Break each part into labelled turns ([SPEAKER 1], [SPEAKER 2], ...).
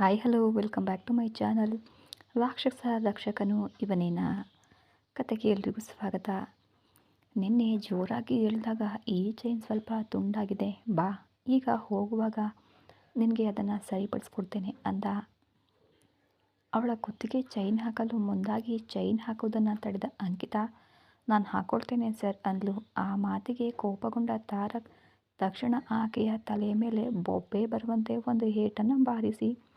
[SPEAKER 1] Hi hello welcome back to my channel ರಾಕ್ಷಸ ರಕ್ಷಕನು ಇವನೇನ ಕತೆಗೆ ಎಲ್ರಿಗೂ ಸ್ವಾಗತ. ನಿನ್ನೆ ಜೋರಾಗಿ ಹೇಳಿದಾಗ ಈ ಚೈನ್ ಸ್ವಲ್ಪ ತುಂಡಾಗಿದೆ. ಬಾ, ಈಗ ಹೋಗುವಾಗ ನಿನಗೆ ಅದನ್ನು ಸರಿಪಡಿಸ್ಕೊಡ್ತೇನೆ ಅಂದ. ಅವಳ ಕುತ್ತಿಗೆ ಚೈನ್ ಹಾಕಲು ಮುಂದಾಗಿ ಚೈನ್ ಹಾಕೋದನ್ನು ತಡೆದ ಅಂಕಿತ. ನಾನು ಹಾಕೊಳ್ತೇನೆ ಸರ್ ಅಂದ್ಲು. ಆ ಮಾತಿಗೆ ಕೋಪಗೊಂಡ ತಾರಕ್ ತಕ್ಷಣ ಆಕೆಯ ತಲೆಯ ಮೇಲೆ ಬೊಬ್ಬೆ ಬರುವಂತೆ ಒಂದು ಏಟನ್ನು ಬಾರಿಸಿ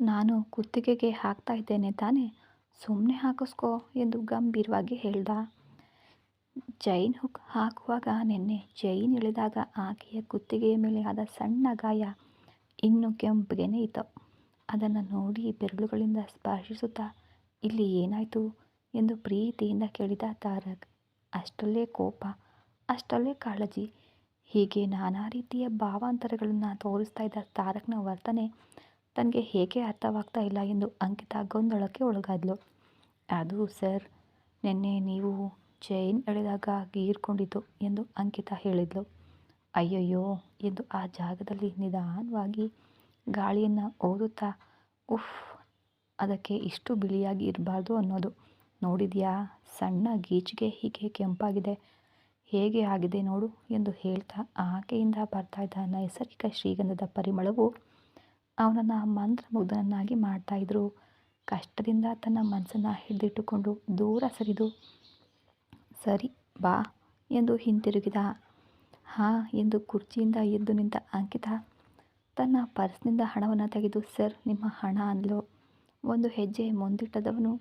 [SPEAKER 1] ನಾನು ಕುತ್ತಿಗೆಗೆ ಹಾಕ್ತಾ ಇದ್ದೇನೆ ತಾನೇ. ಸುಮ್ಮನೆ ಹಾಕಿಸ್ಕೋ ಎಂದು ಗಂಭೀರವಾಗಿ ಹೇಳ್ದ. ಜೈನ್ ಹುಕ್ ಹಾಕುವಾಗ ನಿನ್ನೆ ಜೈನ್ ಇಳಿದಾಗ ಆಕೆಯ ಕುತ್ತಿಗೆಯ ಮೇಲೆ ಆದ ಸಣ್ಣ ಗಾಯ ಇನ್ನೂ ಕೆಂಪಗೇನೆ ಇತ್ತು. ಅದನ್ನು ನೋಡಿ ಬೆರಳುಗಳಿಂದ ಸ್ಪರ್ಶಿಸುತ್ತಾ, ಇಲ್ಲಿ ಏನಾಯಿತು? ಎಂದು ಪ್ರೀತಿಯಿಂದ ಕೇಳಿದ ತಾರಕ್. ಅಷ್ಟಲ್ಲೇ ಕೋಪ, ಅಷ್ಟಲ್ಲೇ ಕಾಳಜಿ. ಹೀಗೆ ನಾನಾ ರೀತಿಯ ಭಾವಾಂತರಗಳನ್ನು ತೋರಿಸ್ತಾ ಇದ್ದ ತಾರಕ್ನ ವರ್ತನೆ ತನಗೆ ಹೇಗೆ ಅರ್ಥವಾಗ್ತಾ ಇಲ್ಲ ಎಂದು ಅಂಕಿತಾ ಗೊಂದಲಕ್ಕೆ ಒಳಗಾದ್ಲು. ಅದು ಸರ್, ನಿನ್ನೆ ನೀವು ಚೈನ್ ಎಳೆದಾಗ ಗೀರ್ಕೊಂಡಿತು ಎಂದು ಅಂಕಿತಾ ಹೇಳಿದ್ಲು. ಅಯ್ಯಯ್ಯೋ, ಎಂದು ಆ ಜಾಗದಲ್ಲಿ ನಿಧಾನವಾಗಿ ಗಾಳಿಯನ್ನು ಓದುತ್ತಾ, ಉಫ್, ಅದಕ್ಕೆ ಇಷ್ಟು ಬಿಳಿಯಾಗಿ ಇರಬಾರ್ದು ಅನ್ನೋದು. ನೋಡಿದ್ಯಾ, ಸಣ್ಣ ಗೀಚಿಗೆ ಹೀಗೆ ಕೆಂಪಾಗಿದೆ. ಹೇಗೆ ಆಗಿದೆ ನೋಡು, ಎಂದು ಹೇಳ್ತಾ ಆಕೆಯಿಂದ ಬರ್ತಾ ಇದ್ದ ನೈಸರ್ಗಿಕ ಶ್ರೀಗಂಧದ ಪರಿಮಳವು ಅವನನ್ನು ಮಂತ್ರಮುಗ್ಧನನ್ನಾಗಿ ಮಾಡ್ತಾಯಿದ್ರು ಕಷ್ಟದಿಂದ ತನ್ನ ಮನಸ್ಸನ್ನು ಹಿಡಿದಿಟ್ಟುಕೊಂಡು ದೂರ ಸರಿದು, ಸರಿ, ಬಾ ಎಂದು ಹಿಂತಿರುಗಿದ. ಹಾಂ ಎಂದು ಕುರ್ಚಿಯಿಂದ ಎದ್ದು ನಿಂತ ಅಂಕಿತ ತನ್ನ ಪರ್ಸ್ನಿಂದ ಹಣವನ್ನು ತೆಗೆದು, ಸರ್, ನಿಮ್ಮ ಹಣ ಅಂದಲು. ಒಂದು ಹೆಜ್ಜೆ ಮುಂದಿಟ್ಟದವನು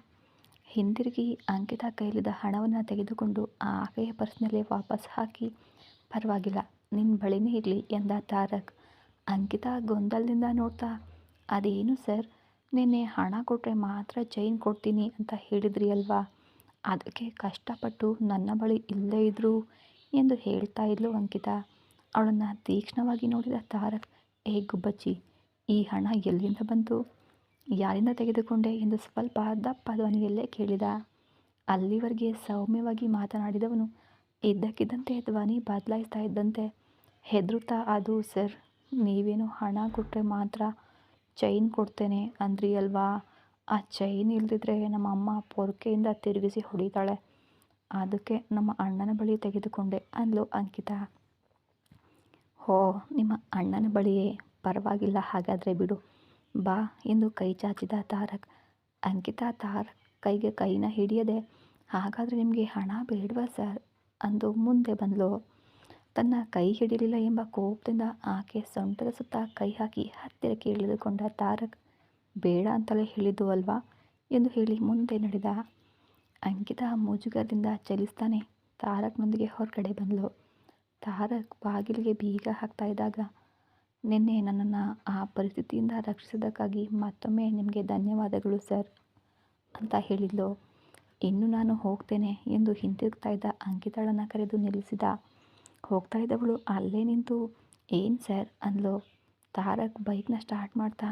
[SPEAKER 1] ಹಿಂದಿರುಗಿ ಅಂಕಿತ ಕೈಲಿದ ಹಣವನ್ನು ತೆಗೆದುಕೊಂಡು ಆಕೆಯ ಪರ್ಸ್ನಲ್ಲೇ ವಾಪಸ್ ಹಾಕಿ, ಪರವಾಗಿಲ್ಲ ನಿನ್ನ ಬಳಿನೇ ಇರಲಿ ಎಂದ ತಾರಕ್. ಅಂಕಿತಾ ಗೊಂದಲದಿಂದ ನೋಡ್ತಾ, ಅದೇನು ಸರ್? ನಿನ್ನೆ ಹಣ ಕೊಟ್ಟರೆ ಮಾತ್ರ ಚೈನ್ ಕೊಡ್ತೀನಿ ಅಂತ ಹೇಳಿದ್ರಿ ಅಲ್ವಾ? ಅದಕ್ಕೆ ಕಷ್ಟಪಟ್ಟು ನನ್ನ ಬಳಿ ಇಲ್ಲೇ ಇದ್ರು? ಎಂದು ಹೇಳ್ತಾ ಇದ್ಲು ಅಂಕಿತಾ. ಅವಳನ್ನು ತೀಕ್ಷ್ಣವಾಗಿ ನೋಡಿದ ತಾರಕ್, ಏ ಗುಬ್ಬಚ್ಚಿ, ಈ ಹಣ ಎಲ್ಲಿಂದ ಬಂತು? ಯಾರಿಂದ ತೆಗೆದುಕೊಂಡೆ? ಎಂದು ಸ್ವಲ್ಪ ದಪ್ಪ ಧ್ವನಿಯಲ್ಲೇ ಕೇಳಿದ. ಅಲ್ಲಿವರೆಗೆ ಸೌಮ್ಯವಾಗಿ ಮಾತನಾಡಿದವನು, ಇದ್ದಕ್ಕಿದ್ದಂತೆ ಧ್ವನಿ ಬದಲಾಯಿಸ್ತಾ ಇದ್ದಂತೆ, ಹೆದರುತ್ತಾ ಅದು ಸರ್. ನೀವೇನು ಹಣ ಕೊಟ್ಟರೆ ಮಾತ್ರ ಚೈನ್ ಕೊಡ್ತೇನೆ ಅಂದ್ರಿ ಅಲ್ವಾ? ಆ ಚೈನ್ ಇಲ್ದಿದ್ರೆ ನಮ್ಮ ಅಮ್ಮ ಪೊರ್ಕೆಯಿಂದ ತಿರುಗಿಸಿ ಹೊಡಿತಾಳೆ. ಅದಕ್ಕೆ ನಮ್ಮ ಅಣ್ಣನ ಬಳಿ ತೆಗೆದುಕೊಂಡೆ ಅಂದ್ಲು ಅಂಕಿತಾ. ಹೋ, ನಿಮ್ಮ ಅಣ್ಣನ ಬಳಿಯೇ? ಪರವಾಗಿಲ್ಲ, ಹಾಗಾದರೆ ಬಿಡು. ಬಾ ಎಂದು ಕೈ ಚಾಚಿದ ತಾರಕ್. ಅಂಕಿತಾ ತಾರಕ್ ಕೈಗೆ ಕೈನ ಹಿಡಿಯದೆ, ಹಾಗಾದರೆ ನಿಮಗೆ ಹಣ ಬೇಡವಾ ಸರ್? ಅಂದು ಮುಂದೆ ಬಂದಳು ತನ್ನ ಕೈ ಹಿಡಿಯಲಿಲ್ಲ ಎಂಬ ಕೋಪದಿಂದ ಆಕೆ ಸೊಂಟದ ಸುತ್ತ ಕೈ ಹಾಕಿ ಹತ್ತಿರಕ್ಕೆ ಇಳಿದುಕೊಂಡ ತಾರಕ್, ಬೇಡ ಅಂತಲೇ ಹೇಳಿದ್ದು ಅಲ್ವಾ? ಎಂದು ಹೇಳಿ ಮುಂದೆ ನಡೆದ. ಅಂಕಿತ ಮುಜುಗರದಿಂದ ಚಲಿಸ್ತಾನೆ ತಾರಕ್ನೊಂದಿಗೆ ಹೊರಗಡೆ ಬಂದಳು ತಾರಕ್ ಬಾಗಿಲಿಗೆ ಬೀಗ ಹಾಕ್ತಾ ಇದ್ದಾಗ, ನಿನ್ನೆ ನನ್ನನ್ನು ಆ ಪರಿಸ್ಥಿತಿಯಿಂದ ರಕ್ಷಿಸಿದ್ದಕ್ಕಾಗಿ ಮತ್ತೊಮ್ಮೆ ನಿಮಗೆ ಧನ್ಯವಾದಗಳು, ಸರ್ ಅಂತ ಹೇಳಿದ್ಲು. ಇನ್ನು ನಾನು ಹೋಗ್ತೇನೆ ಎಂದು ಹಿಂತಿರುಗ್ತಾ ಇದ್ದ ಅಂಕಿತಾಳನ್ನು ಕರೆದು ನಿಲ್ಲಿಸಿದ. ಹೋಗ್ತಾ ಇದ್ದವಳು ಅಲ್ಲೇ ನಿಂತು, ಏನು ಸರ್? ಅಂದ್ಲು. ತಾರಕ್ ಬೈಕ್ನ ಸ್ಟಾರ್ಟ್ ಮಾಡ್ತಾ.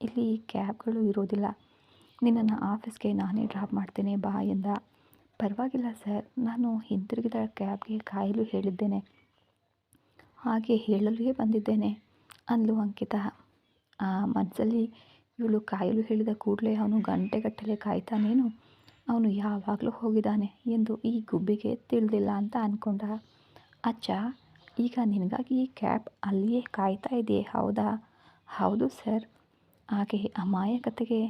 [SPEAKER 1] ಇಲ್ಲಿ ಕ್ಯಾಬ್ಗಳು ಇರೋದಿಲ್ಲ. ನಿನ್ನನ್ನು ಆಫೀಸ್ಗೆ ನಾನೇ ಡ್ರಾಪ್ ಮಾಡ್ತೇನೆ, ಬಾ ಎಂದ. ಪರವಾಗಿಲ್ಲ ಸರ್, ನಾನು ಹಿಂತಿರುಗಿದ ಕ್ಯಾಬ್ಗೆ ಕಾಯಲು ಹೇಳಿದ್ದೇನೆ. ಹಾಗೆ ಹೇಳಲೇ ಬಂದಿದ್ದೇನೆ, ಅಂದ್ಲು ಅಂಕಿತಾ. ಆ ಮನಸ್ಸಲ್ಲಿ ಇವಳು ಕಾಯಲು ಹೇಳಿದ ಕೂಡಲೇ ಅವನು ಗಂಟೆಗಟ್ಟಲೆ ಕಾಯ್ತಾನೇನು? ಅವನು ಯಾವಾಗಲೂ ಹೋಗಿದ್ದಾನೆ ಎಂದು ಈ ಗುಬ್ಬಿಗೆ ತಿಳಿದಿಲ್ಲ ಅಂತ ಅಂದ್ಕೊಂಡ ಅಚ್ಚ, ಈಗ ನಿನಗಾಗಿ ಈ ಕ್ಯಾಬ್ ಅಲ್ಲಿಯೇ ಕಾಯ್ತಾ ಇದೆಯೇ ಹೌದಾ? ಹೌದು ಸರ್. ಹಾಗೆ ಅಮಾಯಕತೆಗೆ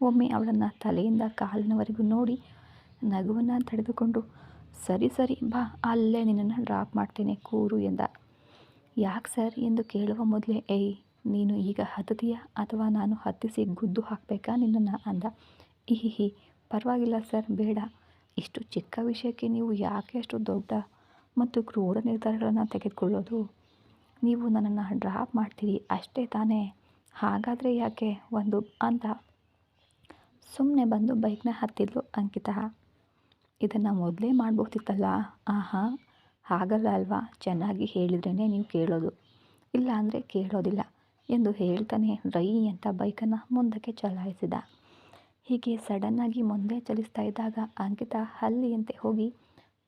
[SPEAKER 1] ಒಮ್ಮೆ ಅವಳನ್ನು ತಲೆಯಿಂದ ಕಾಲಿನವರೆಗೂ ನೋಡಿ ನಗುವನ್ನು ತಡೆದುಕೊಂಡು, ಸರಿ ಸರಿ, ಬಾ, ಅಲ್ಲೇ ನಿನ್ನನ್ನು ಡ್ರಾಪ್ ಮಾಡ್ತೇನೆ, ಕೂರು ಎಂದ. ಯಾಕೆ ಸರ್ ಎಂದು ಕೇಳುವ ಮೊದಲೇ, ಏಯ್, ನೀನು ಈಗ ಹತ್ತತೀಯಾ ಅಥವಾ ನಾನು ಹತ್ತಿಸಿ ಗುದ್ದು ಹಾಕಬೇಕಾ ನಿನ್ನನ್ನು? ಅಂದ. ಇಹಿ ಪರವಾಗಿಲ್ಲ ಸರ್, ಬೇಡ. ಇಷ್ಟು ಚಿಕ್ಕ ವಿಷಯಕ್ಕೆ ನೀವು ಯಾಕೆ ಅಷ್ಟು ದೊಡ್ಡ ಮತ್ತು ಕ್ರೂರ ನಿರ್ಧಾರಗಳನ್ನು ತೆಗೆದುಕೊಳ್ಳೋದು. ನೀವು ನನ್ನನ್ನು ಡ್ರಾಪ್ ಮಾಡ್ತೀರಿ ಅಷ್ಟೇ ತಾನೇ. ಹಾಗಾದರೆ ಯಾಕೆ ಒಂದು ಅಂತ. ಸುಮ್ಮನೆ ಬಂದು ಬೈಕ್ನ ಹತ್ತಿದ್ಲು ಅಂಕಿತಾ. ಇದನ್ನು ಮೊದಲೇ ಮಾಡ್ಬೋದಿತ್ತಲ್ಲ? ಆಹಾ. ಹಾಗಲ್ಲ ಅಲ್ವಾ? ಚೆನ್ನಾಗಿ ಹೇಳಿದ್ರೇ ನೀವು ಕೇಳೋದು. ಇಲ್ಲ ಅಂದರೆ ಕೇಳೋದಿಲ್ಲ ಎಂದು ಹೇಳ್ತಾನೆ ರೈ ಅಂತ ಬೈಕನ್ನು ಮುಂದಕ್ಕೆ ಚಲಾಯಿಸಿದ. ಹೀಗೆ ಸಡನ್ನಾಗಿ ಮುಂದೆ ಚಲಿಸ್ತಾ ಇದ್ದಾಗ ಅಂಕಿತಾ ಹಲ್ಲಿಯಂತೆ ಹೋಗಿ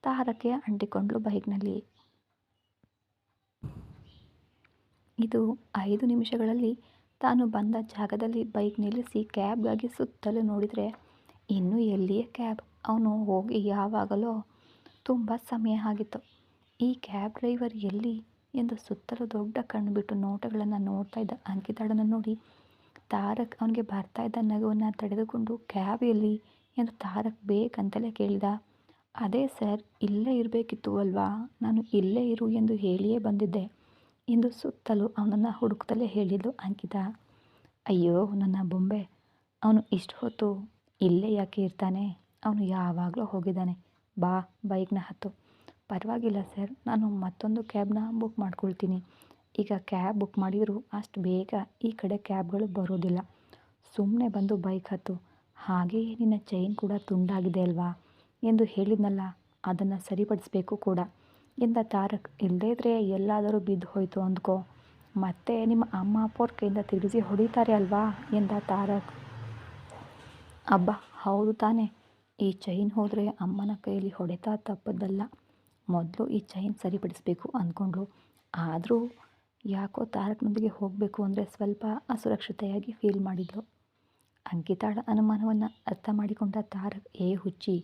[SPEAKER 1] ತಾರಕ್ಕೆ ಬೈಕ್ ಬೈಕ್ನಲ್ಲಿ ಇದು ಐದು ನಿಮಿಷಗಳಲ್ಲಿ ತಾನು ಬಂದ ಜಾಗದಲ್ಲಿ ಬೈಕ್ ನಿಲ್ಲಿಸಿ ಕ್ಯಾಬ್ಗಾಗಿ ಸುತ್ತಲೂ ನೋಡಿದರೆ ಇನ್ನೂ ಎಲ್ಲಿಯೇ ಕ್ಯಾಬ್? ಅವನು ಹೋಗಿ ಯಾವಾಗಲೋ ತುಂಬ ಸಮಯ ಆಗಿತ್ತು. ಈ ಕ್ಯಾಬ್ ಡ್ರೈವರ್ ಎಲ್ಲಿ ಎಂದು ಸುತ್ತಲೂ ದೊಡ್ಡ ಕಣ್ಣು ಬಿಟ್ಟು ನೋಟಗಳನ್ನು ನೋಡ್ತಾ ಇದ್ದ ಅಂಕಿತಾಳನ್ನು ನೋಡಿ ತಾರಕ್ ಅವನಿಗೆ ಬರ್ತಾ ಇದ್ದ ನಗುವನ್ನು ತಡೆದುಕೊಂಡು, ಕ್ಯಾಬ್ ಎಲ್ಲಿ? ಎಂದು ತಾರಕ್ ಬೇಕಂತಲೇ ಕೇಳಿದ. ಅದೇ ಸರ್, ಇಲ್ಲೇ ಇರಬೇಕಿತ್ತು ಅಲ್ವಾ? ನಾನು ಇಲ್ಲೇ ಇರು ಎಂದು ಹೇಳಿಯೇ ಬಂದಿದ್ದೆ ಎಂದು ಸುತ್ತಲೂ ಅವನನ್ನು ಹುಡುಕ್ತಲೇ ಹೇಳಿದ್ಲು ಅಂಕಿತ. ಅಯ್ಯೋ, ನನ್ನ ಬೊಂಬೆ. ಅವನು ಇಷ್ಟು ಹೊತ್ತು ಇಲ್ಲೇ ಯಾಕೆ ಇರ್ತಾನೆ? ಅವನು ಯಾವಾಗಲೂ ಹೋಗಿದ್ದಾನೆ. ಬಾ, ಬೈಕ್ನ ಹತ್ತು. ಪರವಾಗಿಲ್ಲ ಸರ್, ನಾನು ಮತ್ತೊಂದು ಕ್ಯಾಬ್ನ ಬುಕ್ ಮಾಡ್ಕೊಳ್ತೀನಿ. ಈಗ ಕ್ಯಾಬ್ ಬುಕ್ ಮಾಡಿದರೂ ಅಷ್ಟು ಬೇಗ ಈ ಕಡೆ ಕ್ಯಾಬ್ಗಳು ಬರೋದಿಲ್ಲ. ಸುಮ್ಮನೆ ಬಂದು ಬೈಕ್ ಹತ್ತು. ಹಾಗೆಯೇ ನಿನ್ನ ಚೈನ್ ಕೂಡ ತುಂಡಾಗಿದೆ ಅಲ್ವಾ? ಎಂದು ಹೇಳಿದ್ನಲ್ಲ, ಅದನ್ನು ಸರಿಪಡಿಸ್ಬೇಕು ಕೂಡ. ಎಂದ ತಾರಕ್ ಇಲ್ಲದೇ ಇದ್ರೆ ಎಲ್ಲಾದರೂ ಬಿದ್ದು ಹೋಯಿತು ಅಂದ್ಕೋ. ಮತ್ತೆ ನಿಮ್ಮ ಅಮ್ಮ ಅಪ್ಪವ್ರ ಕೈಯಿಂದ ತಿರುಗಿಸಿ ಹೊಡಿತಾರೆ ಅಲ್ವಾ? ಎಂದ ತಾರಕ್. ಅಬ್ಬ, ಹೌದು ತಾನೇ. ಈ ಚೈನ್ ಹೋದರೆ ಅಮ್ಮನ ಕೈಯಲ್ಲಿ ಹೊಡೆತ ತಪ್ಪದಲ್ಲ ಮೊದಲು ಈ ಚೈನ್ ಸರಿಪಡಿಸಬೇಕು ಅಂದ್ಕೊಂಡ್ರು ಆದರೂ ಯಾಕೋ ತಾರಕ್ನೊಂದಿಗೆ ಹೋಗಬೇಕು ಅಂದರೆ ಸ್ವಲ್ಪ ಅಸುರಕ್ಷತೆಯಾಗಿ ಫೀಲ್ ಮಾಡಿದ್ಲು. ಅಂಕಿತಾಳ ಅನುಮಾನವನ್ನು ಅರ್ಥ ಮಾಡಿಕೊಂಡ ತಾರಕ್, ಏ ಹುಚ್ಚಿ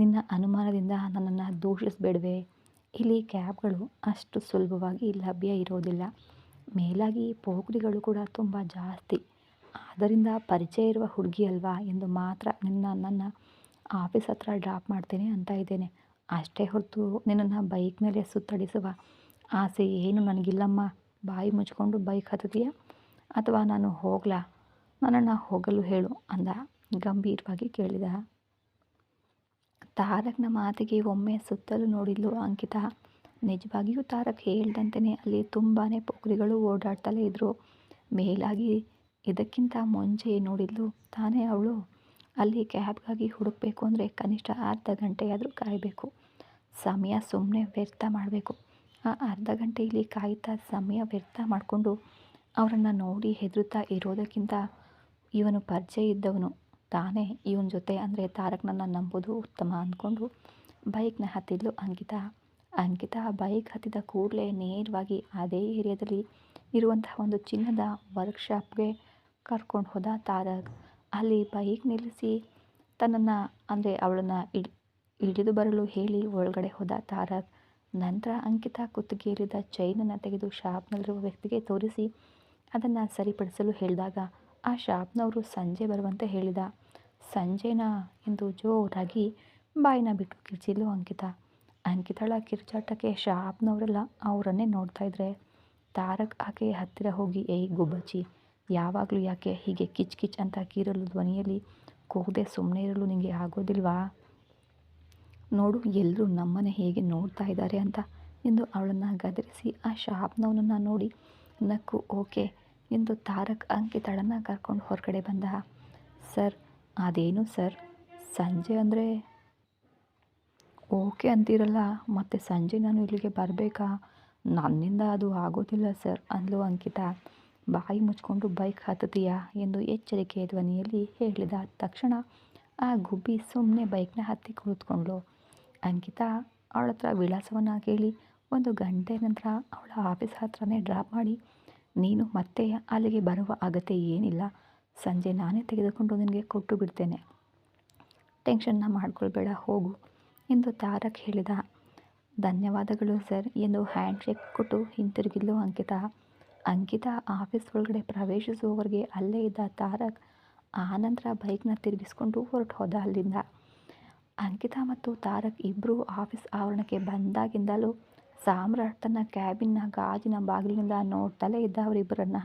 [SPEAKER 1] ನಿನ್ನ ಅನುಮಾನದಿಂದ ನನ್ನನ್ನು ದೂಷಿಸಬೇಡವೆ. ಇಲ್ಲಿ ಕ್ಯಾಬ್ಗಳು ಅಷ್ಟು ಸುಲಭವಾಗಿ ಲಭ್ಯ ಇರೋದಿಲ್ಲ. ಮೇಲಾಗಿ ಪೋಖ್ರಿಗಳು ಕೂಡ ತುಂಬ ಜಾಸ್ತಿ. ಆದ್ದರಿಂದ ಪರಿಚಯ ಇರುವ ಹುಡುಗಿ ಅಲ್ವಾ ಎಂದು ಮಾತ್ರ ನಿನ್ನ ನನ್ನ ಆಫೀಸ್ ಹತ್ರ ಡ್ರಾಪ್ ಮಾಡ್ತೇನೆ ಅಂತ ಇದ್ದೇನೆ. ಅಷ್ಟೇ ಹೊರತು ನಿನ್ನನ್ನು ಬೈಕ್ ಮೇಲೆ ಸುತ್ತಡಿಸುವ ಆಸೆ ಏನು ನನಗಿಲ್ಲಮ್ಮ? ಬಾಯಿ ಮುಚ್ಕೊಂಡು ಬೈಕ್ ಹತ್ತಿದೆಯಾ ಅಥವಾ ನಾನು ಹೋಗ್ಲಾ? ನನ್ನನ್ನು ಹೋಗಲು ಹೇಳು ಅಂದ ಗಂಭೀರವಾಗಿ ಕೇಳಿದ. ತಾರಕ್ನ ಮಾತಿಗೆ ಒಮ್ಮೆ ಸುತ್ತಲೂ ನೋಡಿದ್ಲು ಅಂಕಿತಾ. ನಿಜವಾಗಿಯೂ ತಾರಕ್ ಹೇಳ್ದಂತೆಯೇ ಅಲ್ಲಿ ತುಂಬಾ ಪೋಖ್ರಿಗಳು ಓಡಾಡ್ತಲೇ ಇದ್ದರು ಮೇಲಾಗಿ ಇದಕ್ಕಿಂತ ಮುಂಚೆ ನೋಡಿದ್ಲು, ತಾನೇ ಅವಳು? ಅಲ್ಲಿ ಕ್ಯಾಬ್ಗಾಗಿ ಹುಡುಕಬೇಕು ಅಂದರೆ ಕನಿಷ್ಠ ಅರ್ಧ ಗಂಟೆಯಾದರೂ ಕಾಯಬೇಕು. ಸಮಯ ಸುಮ್ಮನೆ ವ್ಯರ್ಥ ಮಾಡಬೇಕು. ಆ ಅರ್ಧ ಗಂಟೆ ಇಲ್ಲಿ ಕಾಯ್ತಾ ಸಮಯ ವ್ಯರ್ಥ ಮಾಡಿಕೊಂಡು ಅವರನ್ನು ನೋಡಿ ಹೆದರುತ್ತಾ ಇರೋದಕ್ಕಿಂತ ಇವನು ಪರಿಚಯ ಇದ್ದವನು. ತಾನೇ ಇವನ ಜೊತೆ ಅಂದರೆ ತಾರಕ್ನನ್ನು ನಂಬೋದು ಉತ್ತಮ ಅಂದ್ಕೊಂಡು ಬೈಕ್ನ ಹತ್ತಿದ್ಲು ಅಂಕಿತಾ. ಅಂಕಿತಾ ಬೈಕ್ ಹತ್ತಿದ ಕೂಡಲೇ ನೇರವಾಗಿ ಅದೇ ಏರಿಯಾದಲ್ಲಿ ಇರುವಂತಹ ಒಂದು ಚಿನ್ನದ ವರ್ಕ್ಶಾಪ್ಗೆ ಕರ್ಕೊಂಡು ಹೋದ ತಾರಕ್. ಅಲ್ಲಿ ಬೈಕ್ ನಿಲ್ಲಿಸಿ ತನ್ನನ್ನು ಅಂದರೆ ಅವಳನ್ನು ಇಡ್, ಹಿಡಿದು ಬರಲು ಹೇಳಿ ಒಳಗಡೆ ಹೋದ ತಾರಕ್. ನಂತರ ಅಂಕಿತಾ ಕುತ್ತಿಗೆಯಲ್ಲಿದ್ದ ಚೈನನ್ನು ತೆಗೆದು ಶಾಪ್ನಲ್ಲಿರುವ ವ್ಯಕ್ತಿಗೆ ತೋರಿಸಿ ಅದನ್ನು ಸರಿಪಡಿಸಲು ಹೇಳಿದಾಗ ಆ ಶಾಪ್ನವರು ಸಂಜೆ ಬರುವಂತೆ ಹೇಳಿದ. ಸಂಜೆನಾ ಎಂದು ಜೋರಾಗಿ ಬಾಯಿನ ಬಿಟ್ಟು ಕಿರ್ಚಿದ್ಲು ಅಂಕಿತ. ಅಂಕಿತಳ ಕಿರ್ಚಾಟಕ್ಕೆ ಶಾಪ್ನವರೆಲ್ಲ ಅವರನ್ನೇ ನೋಡ್ತಾ ಇದ್ರೆ, ತಾರಕ್ ಆಕೆ ಹತ್ತಿರ ಹೋಗಿ, ಏಯ್ ಗುಬ್ಬಚ್ಚಿ, ಯಾವಾಗಲೂ ಯಾಕೆ ಹೀಗೆ ಕಿಚ್ ಕಿಚ್ ಅಂತ ಕೀರಲು ಧ್ವನಿಯಲ್ಲಿ ಕೂಗದೆ ಸುಮ್ಮನೆ ಇರಲು ನಿಮಗೆ ಆಗೋದಿಲ್ವಾ? ನೋಡು ಎಲ್ಲರೂ ನಮ್ಮನೆ ಹೇಗೆ ನೋಡ್ತಾ ಇದ್ದಾರೆ ಅಂತ. ಎಂದು ಅವಳನ್ನು ಗದರಿಸಿ, ಆ ಶಾಪ್ನವನನ್ನು ನೋಡಿ, ನಕ್ಕು, ಓಕೆ ಎಂದು ತಾರಕ್ ಅಂಕಿತಳನ್ನು ಕರ್ಕೊಂಡು ಹೊರಗಡೆ ಬಂದ. ಸರ್ ಅದೇನು ಸರ್? ಸಂಜೆ ಅಂದರೆ ಓಕೆ ಅಂತೀರಲ್ಲ, ಮತ್ತು ಸಂಜೆ ನಾನು ಇಲ್ಲಿಗೆ ಬರಬೇಕಾ? ನನ್ನಿಂದ ಅದು ಆಗೋದಿಲ್ಲ ಸರ್, ಅಂದ್ಲು ಅಂಕಿತಾ. ಬಾಯಿ ಮುಚ್ಕೊಂಡು ಬೈಕ್ ಹತ್ತತೀಯಾ ಎಂದು ಎಚ್ಚರಿಕೆ ಧ್ವನಿಯಲ್ಲಿ ಹೇಳಿದ ತಕ್ಷಣ ಆ ಗುಬ್ಬಿ ಸುಮ್ಮನೆ ಬೈಕ್ನ ಹತ್ತಿ ಕುಳಿತುಕೊಂಡ್ಳು. ಅಂಕಿತಾ ಅವಳ ಹತ್ರ ವಿಳಾಸವನ್ನು ಕೇಳಿ ಒಂದು ಗಂಟೆ ನಂತರ ಅವಳ ಆಫೀಸ್ ಹತ್ರನೇ ಡ್ರಾಪ್ ಮಾಡಿ, ನೀನು ಮತ್ತೆ ಅಲ್ಲಿಗೆ ಬರುವ ಅಗತ್ಯ ಏನಿಲ್ಲ ಸಂಜೆ ನಾನೇ ತೆಗೆದುಕೊಂಡು ನಿನಗೆ ಕೊಟ್ಟು ಬಿಡ್ತೇನೆ. ಟೆನ್ಷನ್ನ ಮಾಡ್ಕೊಳ್ಬೇಡ, ಹೋಗು ಎಂದು ತಾರಕ್ ಹೇಳಿದ. ಧನ್ಯವಾದಗಳು ಸರ್ ಎಂದು ಹ್ಯಾಂಡ್ ಶೇಕ್ ಕೊಟ್ಟು ಹಿಂತಿರುಗಿದ್ಲು ಅಂಕಿತಾ. ಅಂಕಿತಾ ಆಫೀಸ್ ಒಳಗಡೆ ಪ್ರವೇಶಿಸುವವರೆಗೆ ಅಲ್ಲೇ ಇದ್ದ ತಾರಕ್ ಆನಂತರ ಬೈಕ್ನ ತಿರುಗಿಸ್ಕೊಂಡು ಹೊರಟು ಹೋದ ಅಲ್ಲಿಂದ. ಅಂಕಿತಾ ಮತ್ತು ತಾರಕ್ ಇಬ್ಬರು ಆಫೀಸ್ ಆವರಣಕ್ಕೆ ಬಂದಾಗಿಂದಲೂ ಸಾಮ್ರಾಟ್ ತನ್ನ ಕ್ಯಾಬಿನ್ನ ಗಾಜಿನ ಬಾಗಿಲಿನಿಂದ ನೋಡ್ತಲೇ ಇದ್ದ ಅವರಿಬ್ಬರನ್ನ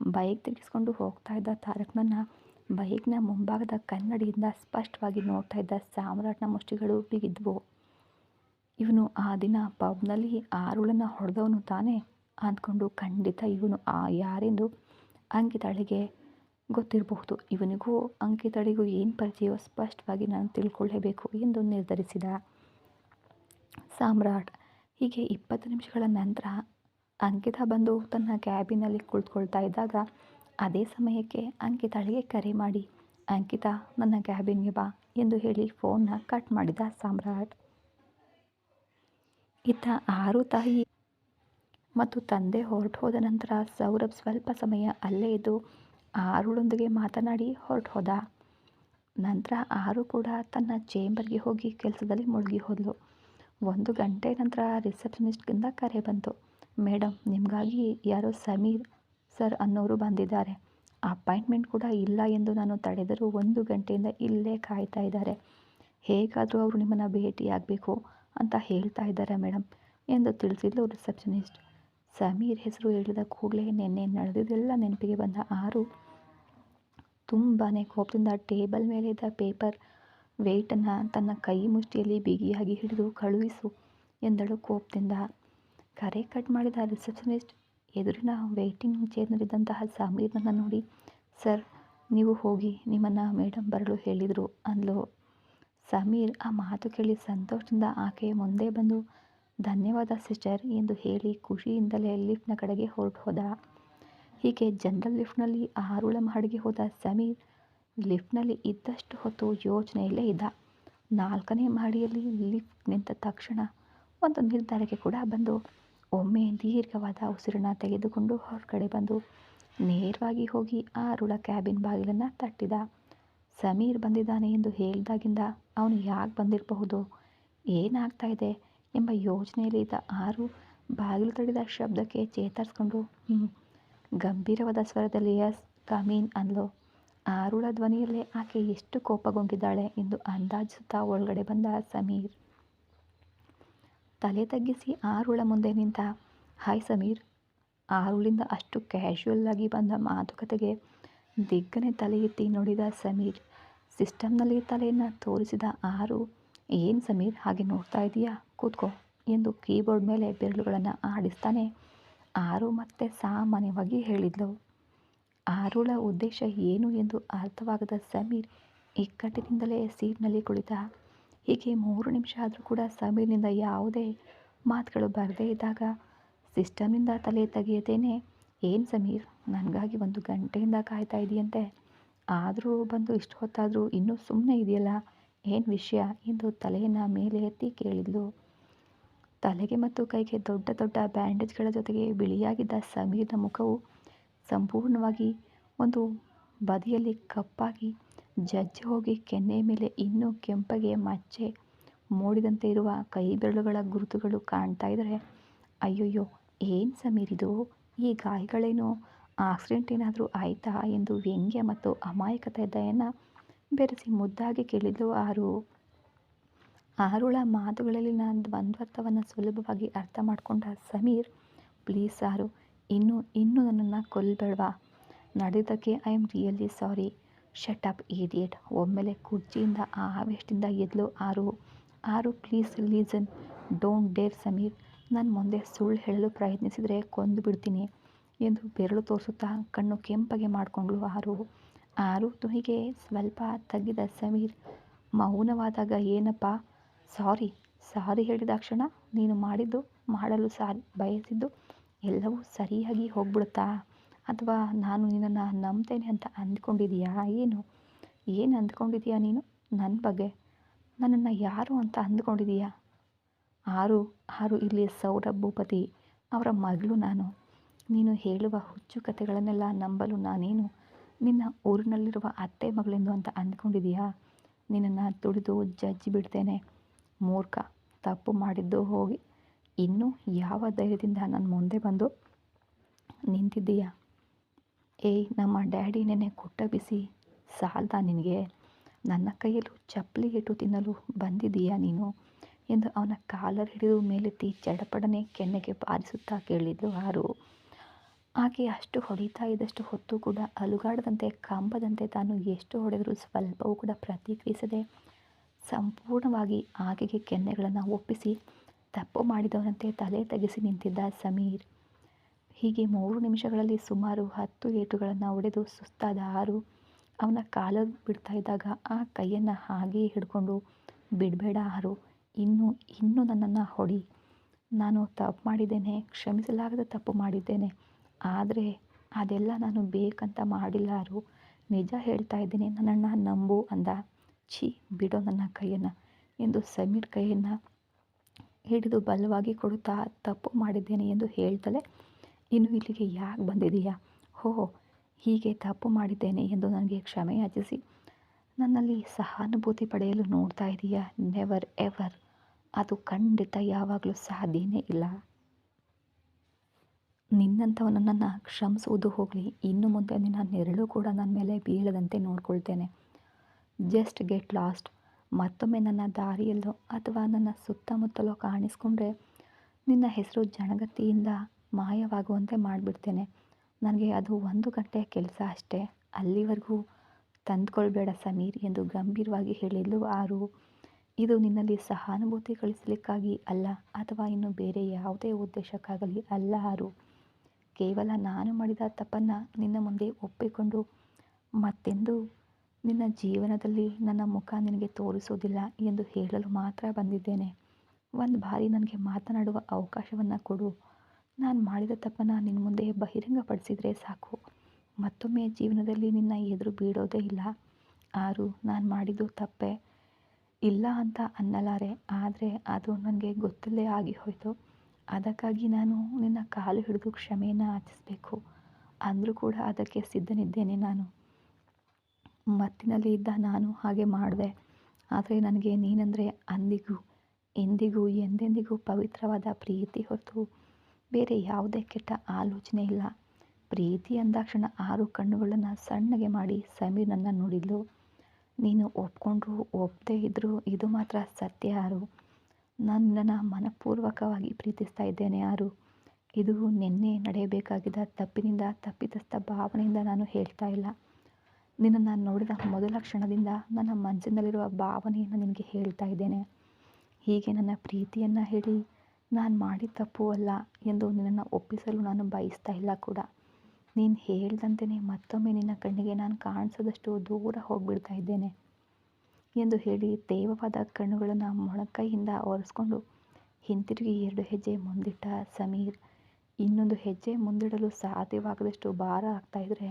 [SPEAKER 1] ಬೈಕ್ ತಿರುಗಿಸ್ಕೊಂಡು ಹೋಗ್ತಾ ಇದ್ದ ತಾರಕ್ನನ್ನು, ಬೈಕ್ನ ಮುಂಭಾಗದ ಕನ್ನಡಿಯಿಂದ ಸ್ಪಷ್ಟವಾಗಿ ನೋಡ್ತಾ ಇದ್ದ ಸಾಮ್ರಾಟ್ನ ಮುಷ್ಟಿಗಳು ಬಿಗಿದ್ವು. ಇವನು ಆ ದಿನ ಪಬ್ನಲ್ಲಿ ಆರುಳನ್ನು ಹೊಡೆದವನು ತಾನೇ ಅಂದ್ಕೊಂಡು ಖಂಡಿತ ಇವನು ಆ ಯಾರೆಂದು ಅಂಕಿತಾಳಿಗೆ ಗೊತ್ತಿರಬಹುದು. ಇವನಿಗೂ ಅಂಕಿತಾಳಿಗೂ ಏನು ಪರಿಚಯವೋ ಸ್ಪಷ್ಟವಾಗಿ ನಾನು ತಿಳ್ಕೊಳ್ಳೇಬೇಕು ಎಂದು ನಿರ್ಧರಿಸಿದ ಸಾಮ್ರಾಟ್. ಹೀಗೆ ಇಪ್ಪತ್ತು ನಿಮಿಷಗಳ ನಂತರ ಅಂಕಿತ ಬಂದು ತನ್ನ ಕ್ಯಾಬಿನಲ್ಲಿ ಕುಳಿತುಕೊಳ್ತಾ ಇದ್ದಾಗ, ಅದೇ ಸಮಯಕ್ಕೆ ಅಂಕಿತಾಳಿಗೆ ಕರೆ ಮಾಡಿ, ಅಂಕಿತಾ, ನನ್ನ ಕ್ಯಾಬಿನ್ಗೆ ಬಾ ಎಂದು ಹೇಳಿ ಫೋನ್ನ ಕಟ್ ಮಾಡಿದ ಸಾಮ್ರಾಟ್. ಇತ್ತ ಆರು ತಾಯಿ ಮತ್ತು ತಂದೆ ಹೊರಟು ಹೋದ ನಂತರ ಸೌರಭ್ ಸ್ವಲ್ಪ ಸಮಯ ಅಲ್ಲೇ ಇದ್ದು ಆರುಳೊಂದಿಗೆ ಮಾತನಾಡಿ ಹೊರಟು ಹೋದ ನಂತರ ಆರು ಕೂಡ ತನ್ನ ಚೇಂಬರ್ಗೆ ಹೋಗಿ ಕೆಲಸದಲ್ಲಿ ಮುಳುಗಿ ಹೋದಳು ಒಂದು ಗಂಟೆ ನಂತರ ರಿಸೆಪ್ಷನಿಸ್ಟ್ಗಿಂದ ಕರೆ ಬಂತು. ಮೇಡಮ್ ನಿಮಗಾಗಿ ಯಾರೋ ಸಮೀರ್ ಸರ್ ಅನ್ನೋರು ಬಂದಿದ್ದಾರೆ. ಅಪಾಯಿಂಟ್ಮೆಂಟ್ ಕೂಡ ಇಲ್ಲ ಎಂದು ನಾನು ತಡೆದರೂ ಒಂದು ಗಂಟೆಯಿಂದ ಇಲ್ಲೇ ಕಾಯ್ತಾ ಇದ್ದಾರೆ. ಹೇಗಾದರೂ ಅವರು ನಿಮ್ಮನ್ನು ಭೇಟಿಯಾಗಬೇಕು ಅಂತ ಹೇಳ್ತಾ ಇದ್ದಾರೆ ಮೇಡಮ್ ಎಂದು ತಿಳಿಸಿದ್ಲು ರಿಸೆಪ್ಷನಿಸ್ಟ್. ಸಮೀರ್ ಹೆಸರು ಹೇಳಿದ ಕೂಡಲೇ ನಿನ್ನೆ ನಡೆದಿದ್ದೆಲ್ಲ ನೆನಪಿಗೆ ಬಂದ ಆರು. ತುಂಬಾ ಕೋಪದಿಂದ ಟೇಬಲ್ ಮೇಲೆ ಇದ್ದ ಪೇಪರ್ ವೆಯ್ಟನ್ನು ತನ್ನ ಕೈ ಮುಷ್ಟಿಯಲ್ಲಿ ಬಿಗಿಯಾಗಿ ಹಿಡಿದು ಕಳುಹಿಸು ಎಂದಳು ಕೋಪದಿಂದ. ಕರೆ ಕಟ್ ಮಾಡಿದ ರಿಸೆಪ್ಷನಿಸ್ಟ್ ಎದುರಿನ ವೆಯ್ಟಿಂಗ್ ಚೇರ್ನಲ್ಲಿದ್ದಂತಹ ಸಮೀರ್ನನ್ನು ನೋಡಿ, ಸರ್, ನೀವು ಹೋಗಿ ನಿಮ್ಮನ್ನು ಮೇಡಮ್ ಬರಲು ಹೇಳಿದರು ಅಂದ್ಲು ಸಮೀರ್ ಆ ಮಾತು ಕೇಳಿ ಸಂತೋಷದಿಂದ ಆಕೆ ಮುಂದೆ ಬಂದು, ಧನ್ಯವಾದ ಸಿಸ್ಟರ್ ಎಂದು ಹೇಳಿ ಖುಷಿಯಿಂದಲೇ ಲಿಫ್ಟ್ನ ಕಡೆಗೆ ಹೊರಟು ಹೋದ. ಹೀಗೆ ಜನರಲ್ ಲಿಫ್ಟ್ನಲ್ಲಿ ಆರುಳ ಮಹಡಿಗೆ ಹೋದ ಸಮೀರ್ ಲಿಫ್ಟ್ನಲ್ಲಿ ಇದ್ದಷ್ಟು ಹೊತ್ತು ಯೋಚನೆಯಲ್ಲೇ ಇದ್ದ. ನಾಲ್ಕನೇ ಮಹಡಿಯಲ್ಲಿ ಲಿಫ್ಟ್ ನಿಂತ ತಕ್ಷಣ ಒಂದು ನಿರ್ಧಾರಕ್ಕೆ ಕೂಡ ಬಂದು ಒಮ್ಮೆ ದೀರ್ಘವಾದ ಉಸಿರನ್ನು ತೆಗೆದುಕೊಂಡು ಹೊರಗಡೆ ಬಂದು ನೇರವಾಗಿ ಹೋಗಿ ಆ ರುಳ ಕ್ಯಾಬಿನ್ ಬಾಗಿಲನ್ನು ತಟ್ಟಿದ. ಸಮೀರ್ ಬಂದಿದ್ದಾನೆ ಎಂದು ಹೇಳಿದಾಗಿಂದ ಅವನು ಯಾಕೆ ಬಂದಿರಬಹುದು? ಏನಾಗ್ತಾ ಇದೆ ಎಂಬ ಯೋಚನೆಯಲ್ಲಿ ಇದ್ದ ಆರು ಬಾಗಿಲು ತಡೆದ ಶಬ್ದಕ್ಕೆ ಚೇತರಿಸ್ಕೊಂಡು ಗಂಭೀರವಾದ ಸ್ವರದಲ್ಲಿ ಎಸ್ ಕಮೀನ್ ಅಂದ್ಲು. ಆರುಳ ಧ್ವನಿಯಲ್ಲೇ ಆಕೆ ಎಷ್ಟು ಕೋಪಗೊಂಡಿದ್ದಾಳೆ ಎಂದು ಅಂದಾಜಿಸುತ್ತಾ ಒಳಗಡೆ ಬಂದ ಸಮೀರ್. ತಲೆ ತಗ್ಗಿಸಿ ಆರುಳ ಮುಂದೆ ನಿಂತ, ಹಾಯ್ ಸಮೀರ್. ಆರುಳಿಂದ ಅಷ್ಟು ಕ್ಯಾಶುವಲ್ ಆಗಿ ಬಂದ ಮಾತುಕತೆಗೆ ದಿಗ್ಗನೆ ತಲೆ ಎತ್ತಿ ನೋಡಿದ ಸಮೀರ್, ಸಿಸ್ಟಮ್ನಲ್ಲಿ ತಲೆಯನ್ನು ತೋರಿಸಿದ ಆರು, ಏನು ಸಮೀರ್, ಹಾಗೆ ನೋಡ್ತಾ ಇದೀಯಾ? ಕೂತ್ಕೋ, ಎಂದು ಕೀಬೋರ್ಡ್ ಮೇಲೆ ಬೆರಳುಗಳನ್ನು ಆಡಿಸ್ತಾನೆ ಆರು ಮತ್ತೆ ಸಾಮಾನ್ಯವಾಗಿ ಹೇಳಿದ್ಲು. ಆರುಳ ಉದ್ದೇಶ ಏನು ಎಂದು ಅರ್ಥವಾಗದ ಸಮೀರ್ ಇಕ್ಕಟ್ಟಿನಿಂದಲೇ ಸೀಟ್ನಲ್ಲಿ ಕುಳಿತ ಹೀಗೆ ಮೂರು ನಿಮಿಷ ಆದರೂ ಕೂಡ ಸಮೀರ್ನಿಂದ ಯಾವುದೇ ಮಾತುಗಳು ಬರದೇ ಇದ್ದಾಗ ಸಿಸ್ಟಮ್ನಿಂದ ತಲೆ ತೆಗೆಯದೇನೆ, ಏನು ಸಮೀರ್, ನನಗಾಗಿ ಒಂದು ಗಂಟೆಯಿಂದ ಕಾಯ್ತಾ ಇದೆಯಂತೆ? ಆದರೂ ಬಂದು ಇಷ್ಟು ಹೊತ್ತಾದರೂ ಇನ್ನೂ ಸುಮ್ಮನೆ ಇದೆಯಲ್ಲ? ಏನು ವಿಷಯ? ಎಂದು ತಲೆಯನ್ನು ಮೇಲೆ ಎತ್ತಿ ಕೇಳಿದ್ಲು. ತಲೆಗೆ ಮತ್ತು ಕೈಗೆ ದೊಡ್ಡ ದೊಡ್ಡ ಬ್ಯಾಂಡೇಜ್ಗಳ ಜೊತೆಗೆ ಬಿಳಿಯಾಗಿದ್ದ ಸಮೀರ್ನ ಮುಖವು ಸಂಪೂರ್ಣವಾಗಿ ಒಂದು ಬದಿಯಲ್ಲಿ ಕಪ್ಪಾಗಿ ಜಜ್ಜಿ ಹೋಗಿ ಕೆನ್ನೆ ಮೇಲೆ ಇನ್ನೂ ಕೆಂಪಗೆ ಮಚ್ಚೆ ಮೂಡಿದಂತೆ ಇರುವ ಕೈ ಬೆರಳುಗಳ ಗುರುತುಗಳು ಕಾಣ್ತಾ ಇದ್ದರೆ ಅಯ್ಯಯ್ಯೋ, ಏನು ಸಮೀರ್ ಇದು? ಈ ಗಾಯಗಳೇನು? ಆಕ್ಸಿಡೆಂಟ್ ಏನಾದರೂ ಆಯಿತಾ? ಎಂದು ವ್ಯಂಗ್ಯ ಮತ್ತು ಅಮಾಯಕತೆ ದಯನ ಬೆರೆಸಿ ಮುದ್ದಾಗಿ ಕೇಳಿದ್ಲು ಆರು. ಆರುಳ ಮಾತುಗಳಲ್ಲಿನ ದ್ವಂದ್ವರ್ಥವನ್ನು ಸುಲಭವಾಗಿ ಅರ್ಥ ಮಾಡಿಕೊಂಡ ಸಮೀರ್, ಪ್ಲೀಸ್ ಆರು ಇನ್ನು, ಇನ್ನೂ ನನ್ನನ್ನು ಕೊಲ್ಲಬೇಡವಾ ನಡೆದಕ್ಕೆ I am really sorry. Shut up idiot ಒಮ್ಮೆಲೆ ಕುರ್ಚಿಯಿಂದ ಆ ಆವೇಶದಿಂದ ಎದ್ಲು ಆರು. ಆರು ಪ್ಲೀಸ್ ರಿಲೀಸನ್ ಡೋಂಟ್ ಡೇರ್ ಸಮೀರ್ ನಾನು ಮುಂದೆ ಸುಳ್ಳು ಹೇಳಲು ಪ್ರಯತ್ನಿಸಿದರೆ ಕೊಂದು ಬಿಡ್ತೀನಿ ಎಂದು ಬೆರಳು ತೋರಿಸುತ್ತಾ ಕಣ್ಣು ಕೆಂಪಗೆ ಮಾಡಿಕೊಂಡ್ಳು ಆರು. ಆರು ತುನಿಗೆ ಸ್ವಲ್ಪ ತಗ್ಗಿದ ಸಮೀರ್ ಮೌನವಾದಾಗ, ಏನಪ್ಪ? ಸಾರಿ ಸಾರಿ ಹೇಳಿದಾಕ್ಷಣ ನೀನು ಮಾಡಿದ್ದು, ಮಾಡಲು ಸಾರಿ, ಬಯಸಿದ್ದು ಎಲ್ಲವೂ ಸರಿಯಾಗಿ ಹೋಗ್ಬಿಡುತ್ತಾ? ಅಥವಾ ನಾನು ನಿನ್ನನ್ನು ನಂಬ್ತೇನೆ ಅಂತ ಅಂದ್ಕೊಂಡಿದೀಯಾ ಏನು? ಏನು ಅಂದ್ಕೊಂಡಿದೀಯಾ ನೀನು? ನನ್ನ ಬಗ್ಗೆ. ನನ್ನನ್ನು ಯಾರು ಅಂತ ಅಂದ್ಕೊಂಡಿದೀಯಾ ಆರು ಆರು ಇಲ್ಲಿ ಸೌರಭ್ ಭೂಪತಿ, ಅವರ ಮಗಳು ನಾನು. ನೀನು ಹೇಳುವ ಹುಚ್ಚು ಕಥೆಗಳನ್ನೆಲ್ಲ ನಂಬಲು ನಾನೇನು? ನಿನ್ನ ಊರಿನಲ್ಲಿರುವ ಅತ್ತೆ ಮಗಳೆಂದು ಅಂತ ಅಂದ್ಕೊಂಡಿದೀಯಾ ನಿನ್ನನ್ನು ತುಡಿದು ಜಜ್ಜಿ ಬಿಡ್ತೇನೆ. ಮೂರ್ಖ, ತಪ್ಪು ಮಾಡಿದ್ದು ಹೋಗಿ. ಇನ್ನೂ ಯಾವ ಧೈರ್ಯದಿಂದ ನನ್ನ ಮುಂದೆ ಬಂದು ನಿಂತಿದ್ದೀಯಾ? ಏಯ್, ನಮ್ಮ ಡ್ಯಾಡಿ ನೆನೆ ಕೊಟ್ಟ ಬಿಸಿ. ಸಾಲ್ದ ನಿನಗೆ. ನನ್ನ ಕೈಯಲ್ಲೂ ಚಪ್ಪಲಿ ಇಟ್ಟು ತಿನ್ನಲು ಬಂದಿದ್ದೀಯಾ ನೀನು? ಎಂದು ಅವನ ಕಾಲರ್ ಹಿಡಿದು ಮೇಲೆತ್ತಿ ಚಡಪಡನೆ ಕೆನ್ನೆಗೆ ಬಾರಿಸುತ್ತಾ ಕೇಳಿದ್ಲು ಆರು ಆಕೆ ಅಷ್ಟು ಹೊಡಿತಾ ಇದ್ದಷ್ಟು ಹೊತ್ತು ಕೂಡ ಅಲುಗಾಡದಂತೆ, ಕಂಬದಂತೆ ತಾನು ಎಷ್ಟು ಹೊಡೆದರೂ ಸ್ವಲ್ಪವೂ ಕೂಡ ಪ್ರತಿಕ್ರಿಯಿಸದೆ ಸಂಪೂರ್ಣವಾಗಿ ಆಕೆಗೆ ಕೆನ್ನೆಗಳನ್ನು ಒಪ್ಪಿಸಿ, ತಪ್ಪು ಮಾಡಿದವನಂತೆ ತಲೆ ತೆಗೆಸಿ ನಿಂತಿದ್ದ ಸಮೀರ್. ಹೀಗೆ ಮೂರು ನಿಮಿಷಗಳಲ್ಲಿ ಸುಮಾರು ಹತ್ತು ಏಟುಗಳನ್ನು ಹೊಡೆದು ಸುಸ್ತಾದ ಆರು ಅವನ ಕಾಲ ಬಿಡ್ತಾ ಇದ್ದಾಗ ಆ ಕೈಯನ್ನು ಹಾಗೆಯೇ ಹಿಡ್ಕೊಂಡು, ಬಿಡಬೇಡ ಆರು, ಇನ್ನೂ ಇನ್ನೂ ನನ್ನನ್ನು ಹೊಡಿ. ನಾನು ತಪ್ಪು ಮಾಡಿದ್ದೇನೆ, ಕ್ಷಮಿಸಲಾಗದ ತಪ್ಪು ಮಾಡಿದ್ದೇನೆ. ಆದರೆ ಅದೆಲ್ಲ ನಾನು ಬೇಕಂತ ಮಾಡಿಲ್ಲ ಆರು. ನಿಜ ಹೇಳ್ತಾ ಇದ್ದೀನಿ, ನನ್ನನ್ನು ನಂಬು ಅಂದ. ಛೀ, ಬಿಡೋ ನನ್ನ ಕೈಯನ್ನು ಎಂದು ಸಮೀರ್ ಕೈಯನ್ನು ಹಿಡಿದು ಬಲವಾಗಿ ಕೊಡುತ್ತಾ, ತಪ್ಪು ಮಾಡಿದ್ದೇನೆ ಎಂದು ಹೇಳ್ತಲೇ ಇನ್ನು ಇಲ್ಲಿಗೆ ಯಾಕೆ ಬಂದಿದೀಯಾ ಹೋ, ಹೀಗೆ ತಪ್ಪು ಮಾಡಿದ್ದೇನೆ ಎಂದು ನನಗೆ ಕ್ಷಮೆ ಯಾಚಿಸಿ. ನನ್ನಲ್ಲಿ ಸಹಾನುಭೂತಿ ಪಡೆಯಲು ನೋಡ್ತಾ ಇದೀಯಾ? ನೆವರ್ ಎವರ್ ಅದು ಖಂಡಿತ ಯಾವಾಗಲೂ ಸಾಧ್ಯನೇ ಇಲ್ಲ. ನಿನ್ನಂಥವನನ್ನು ಕ್ಷಮಿಸುವುದು ಹೋಗಲಿ. ಇನ್ನು ಮುಂದೆ ನಿನ್ನ ನೆರಳು ಕೂಡ ನನ್ನ ಮೇಲೆ ಬೀಳದಂತೆ ನೋಡ್ಕೊಳ್ತೇನೆ. ಜಸ್ಟ್ ಗೆಟ್ ಲಾಸ್ಟ್ ಮತ್ತೊಮ್ಮೆ ನನ್ನ ದಾರಿಯಲ್ಲೋ ಅಥವಾ ನನ್ನ ಸುತ್ತಮುತ್ತಲೋ ಕಾಣಿಸ್ಕೊಂಡ್ರೆ ನಿನ್ನ ಹೆಸರು ಜನಗತಿಯಿಂದ ಮಾಯವಾಗುವಂತೆ ಮಾಡಿಬಿಡ್ತೇನೆ. ನನಗೆ ಅದು ಒಂದು ಗಂಟೆಯ ಕೆಲಸ ಅಷ್ಟೇ. ಅಲ್ಲಿವರೆಗೂ ತಂದುಕೊಳ್ಬೇಡ ಸಮೀರ್ ಎಂದು ಗಂಭೀರವಾಗಿ ಹೇಳಿದ್ಲು ಆರು. ಇದು ನಿನ್ನಲ್ಲಿ ಸಹಾನುಭೂತಿ ಗಳಿಸಲಿಕ್ಕಾಗಿ ಅಲ್ಲ, ಅಥವಾ ಇನ್ನು ಬೇರೆ ಯಾವುದೇ ಉದ್ದೇಶಕ್ಕಾಗಲಿ ಅಲ್ಲ ಆರು. ಕೇವಲ ನಾನು ಮಾಡಿದ ತಪ್ಪನ್ನು ನಿನ್ನ ಮುಂದೆ ಒಪ್ಪಿಕೊಂಡು ಮತ್ತೆಂದು ನಿನ್ನ ಜೀವನದಲ್ಲಿ ನನ್ನ ಮುಖ ನಿನಗೆ ತೋರಿಸೋದಿಲ್ಲ ಎಂದು ಹೇಳಲು ಮಾತ್ರ ಬಂದಿದ್ದೇನೆ. ಒಂದು ಬಾರಿ ನನಗೆ ಮಾತನಾಡುವ ಅವಕಾಶವನ್ನು ಕೊಡು. ನಾನು ಮಾಡಿದ ತಪ್ಪನ್ನು ನಿನ್ನ ಮುಂದೆ ಬಹಿರಂಗಪಡಿಸಿದರೆ ಸಾಕು. ಮತ್ತೊಮ್ಮೆ ಜೀವನದಲ್ಲಿ ನಿನ್ನ ಎದುರು ಬೀಳೋದೇ ಇಲ್ಲ. ಆರು, ನಾನು ಮಾಡಿದ್ದು ತಪ್ಪೇ? ಇಲ್ಲ ಅಂತ ಅನ್ನಲಾರೆ, ಆದರೆ ಅದು ನನಗೆ ಗೊತ್ತಲ್ಲೇ ಆಗಿ ಹೋಯಿತು ಅದಕ್ಕಾಗಿ ನಾನು ನಿನ್ನ ಕಾಲು ಹಿಡಿದು ಕ್ಷಮೆಯನ್ನು ಆಚಿಸಬೇಕು ಅಂದರೂ ಕೂಡ ಅದಕ್ಕೆ ಸಿದ್ಧನಿದ್ದೇನೆ ನಾನು. ಮತ್ತಿನಲ್ಲಿ ಇದ್ದ ನಾನು ಹಾಗೆ ಮಾಡಿದೆ. ಆದರೆ ನನಗೆ ನೀನಂದರೆ ಅಂದಿಗೂ, ಎಂದಿಗೂ, ಎಂದೆಂದಿಗೂ ಪವಿತ್ರವಾದ ಪ್ರೀತಿ ಹೊರತು ಬೇರೆ ಯಾವುದೇ ಕೆಟ್ಟ ಆಲೋಚನೆ ಇಲ್ಲ. ಪ್ರೀತಿ ಅಂದಾಕ್ಷಣ ಆರು ಕಣ್ಣುಗಳನ್ನು ಸಣ್ಣಗೆ ಮಾಡಿ ಸಮೀರನನ್ನು ನೋಡಿದ್ಲು. ನೀನು ಒಪ್ಕೊಂಡ್ರು ಒಪ್ಪದೇ ಇದ್ದರೂ ಇದು ಮಾತ್ರ ಸತ್ಯ ಆರು ನನ್ನನ್ನು ಮನಪೂರ್ವಕವಾಗಿ ಪ್ರೀತಿಸ್ತಾ ಇದ್ದೇನೆ ಆರು ಇದು ನಿನ್ನೆ ನಡೆಯಬೇಕಾಗಿದ್ದ ತಪ್ಪಿನಿಂದ ತಪ್ಪಿತಸ್ಥ ಭಾವನೆಯಿಂದ ನಾನು ಹೇಳ್ತಾ ಇಲ್ಲ. ನಿನ್ನನ್ನು ನೋಡಿದ ಮೊದಲ ಕ್ಷಣದಿಂದ ನನ್ನ ಮನಸ್ಸಿನಲ್ಲಿರುವ ಭಾವನೆಯನ್ನು ನಿನಗೆ ಹೇಳ್ತಾ ಇದ್ದೇನೆ. ಹೀಗೆ ನನ್ನ ಪ್ರೀತಿಯನ್ನು ಹೇಳಿ ನಾನು ಮಾಡಿದ ತಪ್ಪು ಅಲ್ಲ ಎಂದು ನಿನ್ನನ್ನು ಒಪ್ಪಿಸಲು ನಾನು ಬಯಸ್ತಾ ಇಲ್ಲ ಕೂಡ. ನೀನು ಹೇಳ್ದಂತೆಯೇ ಮತ್ತೊಮ್ಮೆ ನಿನ್ನ ಕಣ್ಣಿಗೆ ನಾನು ಕಾಣಿಸದಷ್ಟು ದೂರ ಹೋಗಿಬಿಡ್ತಾ ಇದ್ದೇನೆ ಎಂದು ಹೇಳಿ ತೇವವಾದ ಕಣ್ಣುಗಳನ್ನು ಮೊಣಕೈಯಿಂದ ಒರೆಸ್ಕೊಂಡು ಹಿಂತಿರುಗಿ ಎರಡು ಹೆಜ್ಜೆ ಮುಂದಿಟ್ಟ ಸಮೀರ್. ಇನ್ನೊಂದು ಹೆಜ್ಜೆ ಮುಂದಿಡಲು ಸಾಧ್ಯವಾಗದಷ್ಟು ಭಾರ ಆಗ್ತಾಯಿದ್ರೆ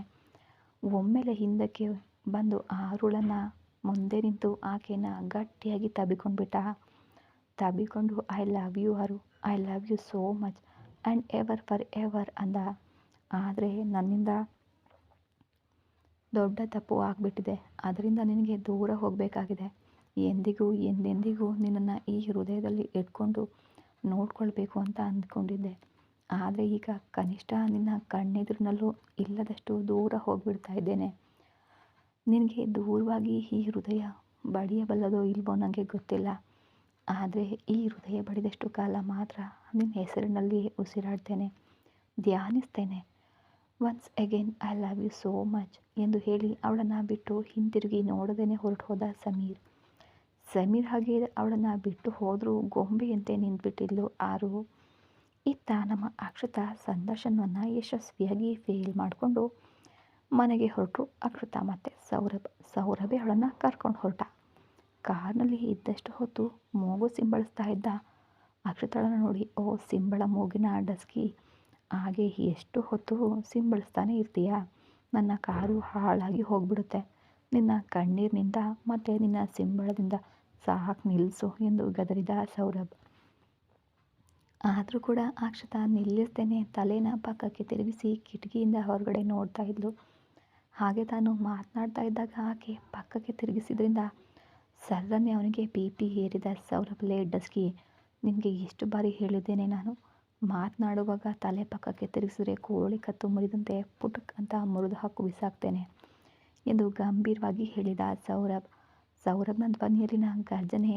[SPEAKER 1] ಒಮ್ಮೆಲೆ ಹಿಂದಕ್ಕೆ ಬಂದು ಆರುಳನ್ನು ಮುಂದೆ ನಿಂತು ಆಕೆಯನ್ನು ಗಟ್ಟಿಯಾಗಿ ತಬ್ಬಿಕೊಂಡ್ಬಿಟ್ಟ. ತಬ್ಬಿಕೊಂಡು I love you Aaru I love you so much and ever for ever ಅಂದ. ಆದರೆ ನನ್ನಿಂದ ದೊಡ್ಡ ತಪ್ಪು ಆಗಿಬಿಟ್ಟಿದೆ. ಅದರಿಂದ ನಿನಗೆ ದೂರ ಹೋಗಬೇಕಾಗಿದೆ. ಎಂದಿಗೂ, ಎಂದೆಂದಿಗೂ ನಿನ್ನನ್ನು ಈ ಹೃದಯದಲ್ಲಿ ಇಟ್ಕೊಂಡು ನೋಡ್ಕೊಳ್ಬೇಕು ಅಂತ ಅಂದ್ಕೊಂಡಿದ್ದೆ. ಆದರೆ ಈಗ ಕನಿಷ್ಠ ನಿನ್ನ ಕಣ್ಣೆದುರಿನಲ್ಲೂ ಇಲ್ಲದಷ್ಟು ದೂರ ಹೋಗಿಬಿಡ್ತಾ ಇದ್ದೇನೆ. ನಿನಗೆ ದೂರವಾಗಿ ಈ ಹೃದಯ ಬಡಿಯಬಲ್ಲದೋ ಇಲ್ವೋ ನನಗೆ ಗೊತ್ತಿಲ್ಲ. ಆದರೆ ಈ ಹೃದಯ ಬಡಿದಷ್ಟು ಕಾಲ ಮಾತ್ರ ನಿನ್ನ ಹೆಸರಿನಲ್ಲಿಯೇ ಉಸಿರಾಡ್ತೇನೆ, ಧ್ಯಾನಿಸ್ತೇನೆ. Once again I love you so much ಎಂದು ಹೇಳಿ ಅವಳನ್ನು ಬಿಟ್ಟು ಹಿಂದಿರುಗಿ ನೋಡದೇನೆ ಹೊರಟು ಹೋದ ಸಮೀರ್. ಸಮೀರ್ ಹಾಗೆ ಅವಳನ್ನು ಬಿಟ್ಟು ಹೋದರೂ ಗೊಂಬೆಯಂತೆ ನಿಂತ್ಬಿಟ್ಟಿದ್ಲು ಆರು. ಇತ್ತ ನಮ್ಮ ಅಕ್ಷತ ಸಂದರ್ಶನವನ್ನು ಯಶಸ್ವಿಯಾಗಿ ಫೇಲ್ ಮಾಡಿಕೊಂಡು ಮನೆಗೆ ಹೊರಟು ಅಕ್ಷತ ಮತ್ತು ಸೌರಭ್. ಸೌರಭೆ ಅವಳನ್ನು ಕರ್ಕೊಂಡು ಹೊರಟ. ಕಾರ್ನಲ್ಲಿ ಇದ್ದಷ್ಟು ಹೊತ್ತು ಮೂಗು ಸಿಂಬಳಿಸ್ತಾ ಇದ್ದ. ಅಕ್ಷತಾಳನ ನೋಡಿ, ಓ ಸಿಂಬಳ ಮೂಗಿನ ಡಸ್ಕಿ, ಹಾಗೆ ಎಷ್ಟು ಹೊತ್ತು ಸಿಂಬಳಿಸ್ತಾನೆ ಇರ್ತೀಯ? ನನ್ನ ಕಾರು ಹಾಳಾಗಿ ಹೋಗ್ಬಿಡುತ್ತೆ. ನಿನ್ನ ಕಣ್ಣೀರಿನಿಂದ ಮತ್ತು ನಿನ್ನ ಸಿಂಬಳದಿಂದ ಸಾಕು ನಿಲ್ಲಿಸು ಎಂದು ಗದರಿದ ಸೌರಭ್. ಆದರೂ ಕೂಡ ಅಕ್ಷತ ನಿಲ್ಲಿಸ್ತೇನೆ ತಲೆನ ಪಕ್ಕಕ್ಕೆ ತಿರುಗಿಸಿ ಕಿಟಕಿಯಿಂದ ಹೊರಗಡೆ ನೋಡ್ತಾ ಇದ್ಲು. ಹಾಗೆ ತಾನು ಮಾತನಾಡ್ತಾ ಇದ್ದಾಗ ಆಕೆ ಪಕ್ಕಕ್ಕೆ ತಿರುಗಿಸಿದ್ರಿಂದ ಸರ್ರನ್ನೇ ಅವನಿಗೆ ಬಿ ಪಿ ಏರಿದ ಸೌರಭ್ಲೆ ಡಸ್ಕಿ, ನಿನಗೆ ಎಷ್ಟು ಬಾರಿ ಹೇಳಿದ್ದೇನೆ ನಾನು? ಮಾತನಾಡುವಾಗ ತಲೆ ಪಕ್ಕಕ್ಕೆ ತಿರುಗಿಸಿದ್ರೆ ಕೋಳಿ ಕತ್ತು ಮುರಿದಂತೆ ಪುಟಕ್ ಅಂತ ಮುರಿದು ಹಾಕು ಬಿಸಾಕ್ತೇನೆ ಎಂದು ಗಂಭೀರವಾಗಿ ಹೇಳಿದ ಸೌರಭ್. ಸೌರಭ್ನ ಧ್ವನಿಯಲ್ಲಿನ ಗರ್ಜನೆ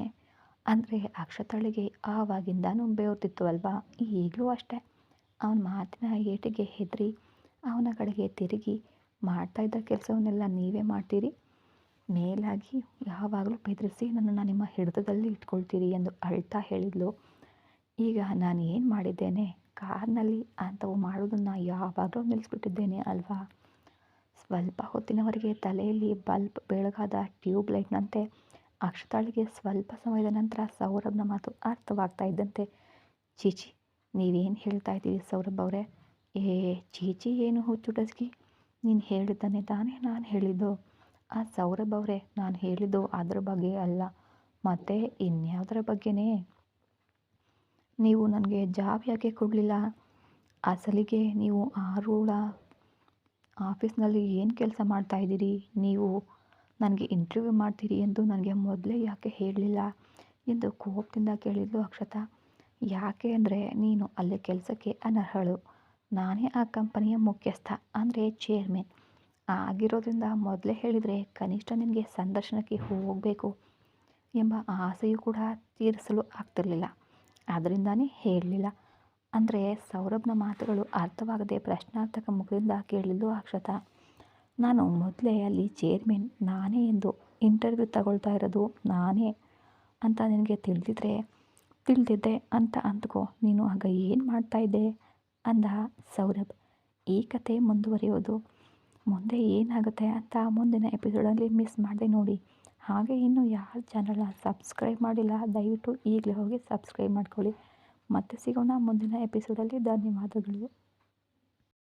[SPEAKER 1] ಅಂದರೆ ಅಕ್ಷತಳಿಗೆ ಆವಾಗಿಂದನೂ ಬೇವರ್ತಿತ್ತು ಅಲ್ವಾ ಈಗಲೂ ಅಷ್ಟೇ. ಅವನ ಮಾತಿನ ಏಟಿಗೆ ಹೆದರಿ, ಅವನ ಕಡೆಗೆ ತಿರುಗಿ ಮಾಡ್ತಾಯಿದ್ದ ಕೆಲಸವನ್ನೆಲ್ಲ ನೀವೇ ಮಾಡ್ತೀರಿ? ಮೇಲಾಗಿ ಯಾವಾಗಲೂ ಬೆದರಿಸಿ, ನನ್ನನ್ನು ನಿಮ್ಮ ಹಿಡಿತದಲ್ಲಿ ಇಟ್ಕೊಳ್ತೀರಿ ಎಂದು ಅಳ್ತಾ ಹೇಳಿದ್ಲು. ಈಗ ನಾನು ಏನು ಮಾಡಿದ್ದೇನೆ? ಕಾರ್ನಲ್ಲಿ ಅಂಥವು ಮಾಡೋದನ್ನು ಯಾವಾಗಲೂ ನಿಲ್ಲಿಸ್ಬಿಟ್ಟಿದ್ದೇನೆ ಅಲ್ವಾ? ಸ್ವಲ್ಪ ಹೊತ್ತಿನವರೆಗೆ ತಲೆಯಲ್ಲಿ ಬಲ್ಬ್ ಬೆಳಗಾದ ಟ್ಯೂಬ್ ಲೈಟ್ನಂತೆ ಅಕ್ಷತಾಳಿಗೆ ಸ್ವಲ್ಪ ಸಮಯದ ನಂತರ ಸೌರಭ್ನ ಮಾತು ಅರ್ಥವಾಗ್ತಾ ಇದ್ದಂತೆ ಚೀಚಿ ನೀವೇನು ಹೇಳ್ತಾ ಇದ್ದೀವಿ ಸೌರಭ್ ಅವರೇ? ಏ ಚೀಚಿ ಏನು ಹುಚ್ಚು ಡಸ್ಗಿ ನೀನು ಹೇಳಿದ್ದಾನೆ ತಾನೇ ನಾನು ಹೇಳಿದ್ದು. ಆ ಸೌರಭ್ ಅವರೇ, ನಾನು ಹೇಳಿದ್ದು ಅದ್ರ ಬಗ್ಗೆ ಅಲ್ಲ. ಮತ್ತೆ ಇನ್ಯಾವುದರ ಬಗ್ಗೆನೇ? ನೀವು ನನಗೆ ಜಾಬ್ ಯಾಕೆ ಕೊಡಲಿಲ್ಲ? ಅಸಲಿಗೆ ನೀವು ಆರೂಢ ಆಫೀಸ್ನಲ್ಲಿ ಏನು ಕೆಲಸ ಮಾಡ್ತಾಯಿದ್ದೀರಿ ನೀವು ನನಗೆ ಇಂಟರ್ವ್ಯೂ ಮಾಡ್ತೀರಿ ಎಂದು ನನಗೆ ಮೊದಲೇ ಯಾಕೆ ಹೇಳಲಿಲ್ಲ? ಎಂದು ಕೋಪದಿಂದ ಕೇಳಿದ್ಲು ಅಕ್ಷತಾ. ಯಾಕೆ ಅಂದರೆ ನೀನು ಅಲ್ಲಿ ಕೆಲಸಕ್ಕೆ ಅನರ್ಹಳು. ನಾನೇ ಆ ಕಂಪನಿಯ ಮುಖ್ಯಸ್ಥ ಅಂದರೆ ಚೇರ್ಮನ್ ಆಗಿರೋದ್ರಿಂದ ಮೊದಲೇ ಹೇಳಿದರೆ ಕನಿಷ್ಠ ನಿಮಗೆ ಸಂದರ್ಶನಕ್ಕೆ ಹೋಗಬೇಕು ಎಂಬ ಆಸೆಯೂ ಕೂಡ ತೀರಿಸಲು ಆಗ್ತಿರಲಿಲ್ಲ. ಅದರಿಂದಾನೇ ಹೇಳಲಿಲ್ಲ. ಅಂದರೆ ಸೌರಭ್ನ ಮಾತುಗಳು ಅರ್ಥವಾಗದೆ ಪ್ರಶ್ನಾರ್ಥಕ ಮುಖದಿಂದ ಕೇಳಿದ್ದು ಅಕ್ಷತ. ನಾನು ಮೊದಲೇ ಅಲ್ಲಿ ಚೇರ್ಮನ್ ನಾನೇ ಎಂದು ಇಂಟರ್ವ್ಯೂ ತಗೊಳ್ತಾ ಇರೋದು ನಾನೇ ಅಂತ ನಿನಗೆ ತಿಳಿದಿದ್ರೆ, ತಿಳಿದಿದ್ದೆ ಅಂತ ಅಂದ್ಕೋ ನೀನು ಆಗ ಏನು ಮಾಡ್ತಾಯಿದ್ದೆ ಅಂದ ಸೌರಭ್. ಈ ಕತೆ ಮುಂದುವರಿಯೋದು ಮುಂದೆ ಏನಾಗುತ್ತೆ ಅಂತ ಮುಂದಿನ ಎಪಿಸೋಡಲ್ಲಿ ಮಿಸ್ ಮಾಡಿದೆ ನೋಡಿ. ಹಾಗೆ ಇನ್ನು ಯಾರು ಚಾನಲ್ನ ಸಬ್ಸ್ಕ್ರೈಬ್ ಮಾಡಿಲ್ಲ, ದಯವಿಟ್ಟು ಈಗಲೇ ಹೋಗಿ ಸಬ್ಸ್ಕ್ರೈಬ್ ಮಾಡ್ಕೊಳ್ಳಿ. ಮತ್ತೆ ಸಿಗೋಣ ಮುಂದಿನ ಎಪಿಸೋಡಲ್ಲಿ ಧನ್ಯವಾದಗಳು.